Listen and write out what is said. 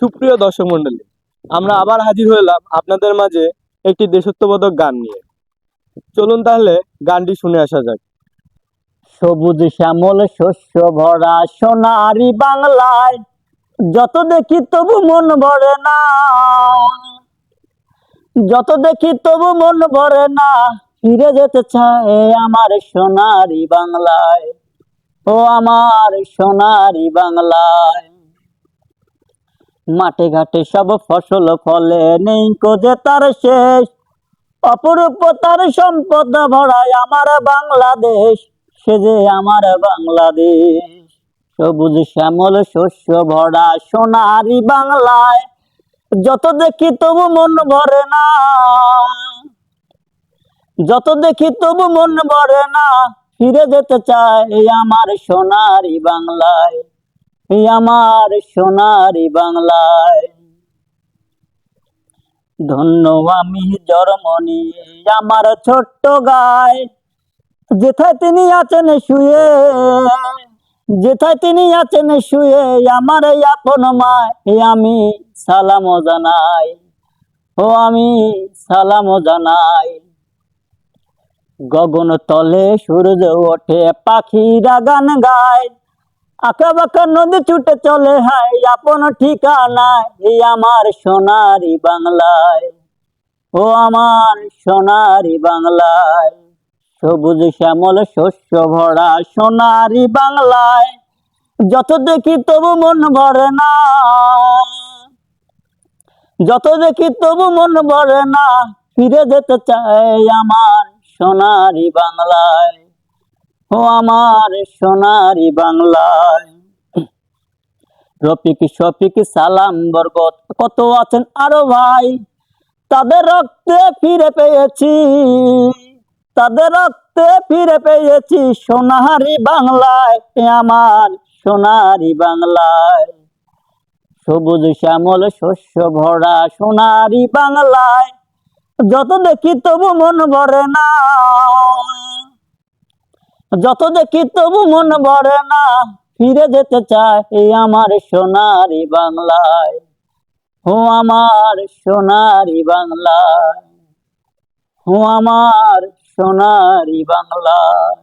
সুপ্রিয় দর্শক মন্ডলী আমরা আবার হাজির হলাম আপনাদের মাঝে একটি দেশত্ববোধক গান নিয়ে। চলুন তাহলে গানটি শুনে আসা যাক। সবুজ শ্যামল শস্য ভরা সোনারি বাংলায়, যত দেখি তবু মন ভরে না। যত দেখি তবু মন ভরে না, ফিরে যেতে চায় আমার সোনারি বাংলায়। ও আমার সোনারি বাংলায়। মাঠে ঘাটে সব ফসল ফলে নেই কোজে তার শেষ। অপরূপ তার সম্পদ ভরায় আমার বাংলাদেশ, সে যে আমার বাংলাদেশ। সবুজ শ্যামল শস্য ভরা সোনারি বাংলায়, যত দেখি তবু মন ভরে না। যত দেখি তবু মন ভরে না, ফিরে যেতে চায় আমার সোনারি বাংলায়। আমার সোনারি বাংলায়। ধন্য আমি জর্মনি আমার ছোট্ট গায়। যেথায় তিনি আছেন শুয়ে, যেথায় তিনি আছেন শুয়ে, আমার এই আপন মায় আমি সালাম জানাই। ও আমি সালাম জানাই। গগন তলে সূর্য ওঠে, পাখিরা গান গায়। আঁকা বাঁকা নদী ছুটে চলে হায়, আপন ঠিকানায় এই আমার সোনারি বাংলায়। ও আমার সোনারি বাংলায়, সবুজ শ্যামল শস্য ভরা সোনারি বাংলায়, যত দেখি তবু মন ভরে না। যত দেখি তবু মন ভরে না, ফিরে যেতে চায় আমার সোনারি বাংলায়। ও আমার সোনারি বাংলায়। রফিক শফিক, সালাম বরকত, কত আছেন আরও ভাই? তাদের রক্তে ফিরে পেয়েছি, তাদের রক্তে ফিরে পেয়েছি সোনারি বাংলায় আমার সোনারি বাংলায়। সবুজ শ্যামল শস্য ভরা সোনারি বাংলায়, যত দেখি তবু মন ভরে না। যত দেখি তবু মন ভরে না। ফিরে যেতে চাই আমার সোনারি বাংলায়। ও আমার সোনারি বাংলায়। ও আমার সোনারি বাংলায়।